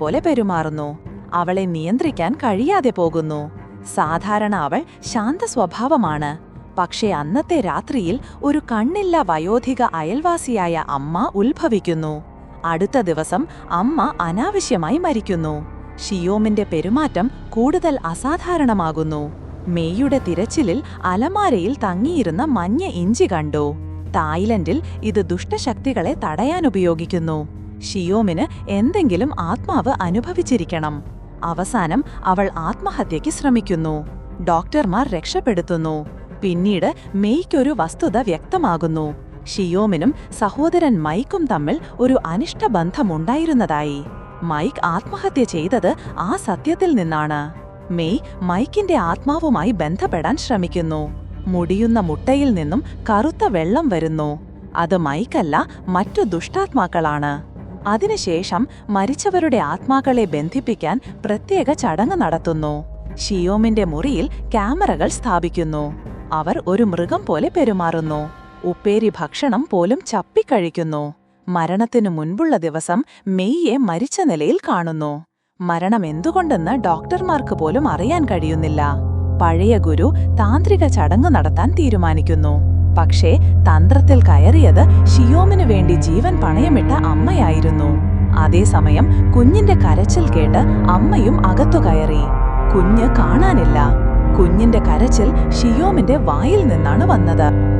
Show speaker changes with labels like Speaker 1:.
Speaker 1: പോലെ പെരുമാറുന്നു. അവളെ നിയന്ത്രിക്കാൻ കഴിയാതെ പോകുന്നു. സാധാരണ അവൾ ശാന്ത സ്വഭാവമാണ്. പക്ഷേ അന്നത്തെ രാത്രിയിൽ ഒരു കണ്ണില്ല വയോധിക അയൽവാസിയായ അമ്മ ഉത്ഭവിക്കുന്നു. അടുത്ത ദിവസം അമ്മ അനാവശ്യമായി മരിക്കുന്നു. ഷിയോമിന്റെ പെരുമാറ്റം കൂടുതൽ അസാധാരണമാകുന്നു. മെയ്യുടെ തിരച്ചിലിൽ അലമാരയിൽ തങ്ങിയിരുന്ന മഞ്ഞ ഇഞ്ചി കണ്ടു. തായ്ലൻഡിൽ ഇത് ദുഷ്ടശക്തികളെ തടയാൻ ഉപയോഗിക്കുന്നു. ഷിയോമിന് എന്തെങ്കിലും ആത്മാവ് അനുഭവിച്ചിരിക്കണം. അവസാനം അവൾ ആത്മഹത്യയ്ക്ക് ശ്രമിക്കുന്നു. ഡോക്ടർമാർ രക്ഷപ്പെടുത്തുന്നു. പിന്നീട് മെയ്ക്കൊരു വസ്തുത വ്യക്തമാകുന്നു. ഷിയോമിനും സഹോദരൻ മൈക്കും തമ്മിൽ ഒരു അനിഷ്ട ബന്ധമുണ്ടായിരുന്നതായി. മൈക്ക് ആത്മഹത്യ ചെയ്തത് ആ സത്യത്തിൽ നിന്നാണ്. മെയ് മൈക്കിന്റെ ആത്മാവുമായി ബന്ധപ്പെടാൻ ശ്രമിക്കുന്നു. മുടിയുന്ന മുട്ടയിൽ നിന്നും കറുത്ത വെള്ളം വരുന്നു. അത് മൈക്കല്ല മറ്റു ദുഷ്ടാത്മാക്കളാണ്. അതിനുശേഷം മരിച്ചവരുടെ ആത്മാക്കളെ ബന്ധിപ്പിക്കാൻ പ്രത്യേക ചടങ്ങ് നടത്തുന്നു. ഷിയോമിന്റെ മുറിയിൽ ക്യാമറകൾ സ്ഥാപിക്കുന്നു. അവർ ഒരു മൃഗം പോലെ പെരുമാറുന്നു. ഉപ്പേരി ഭക്ഷണം പോലും ചപ്പിക്കഴിക്കുന്നു. മരണത്തിനു മുൻപുള്ള ദിവസം മെയ്യെ മരിച്ച നിലയിൽ കാണുന്നു. മരണം എന്തുകൊണ്ടെന്ന് ഡോക്ടർമാർക്ക് പോലും അറിയാൻ കഴിയുന്നില്ല. പഴയ ഗുരു താന്ത്രിക ചടങ്ങ് നടത്താൻ തീരുമാനിക്കുന്നു. പക്ഷേ തന്ത്രത്തിൽ കയറിയത് ഷിയോമിനു വേണ്ടി ജീവൻ പണയമിട്ട അമ്മയായിരുന്നു. അതേസമയം കുഞ്ഞിന്റെ കരച്ചിൽ കേട്ട് അമ്മയും അകത്തു കയറി. കുഞ്ഞ് കാണാനില്ല. കുഞ്ഞിന്റെ കരച്ചിൽ ഷിയോമിന്റെ വായിൽ നിന്നാണ് വന്നത്.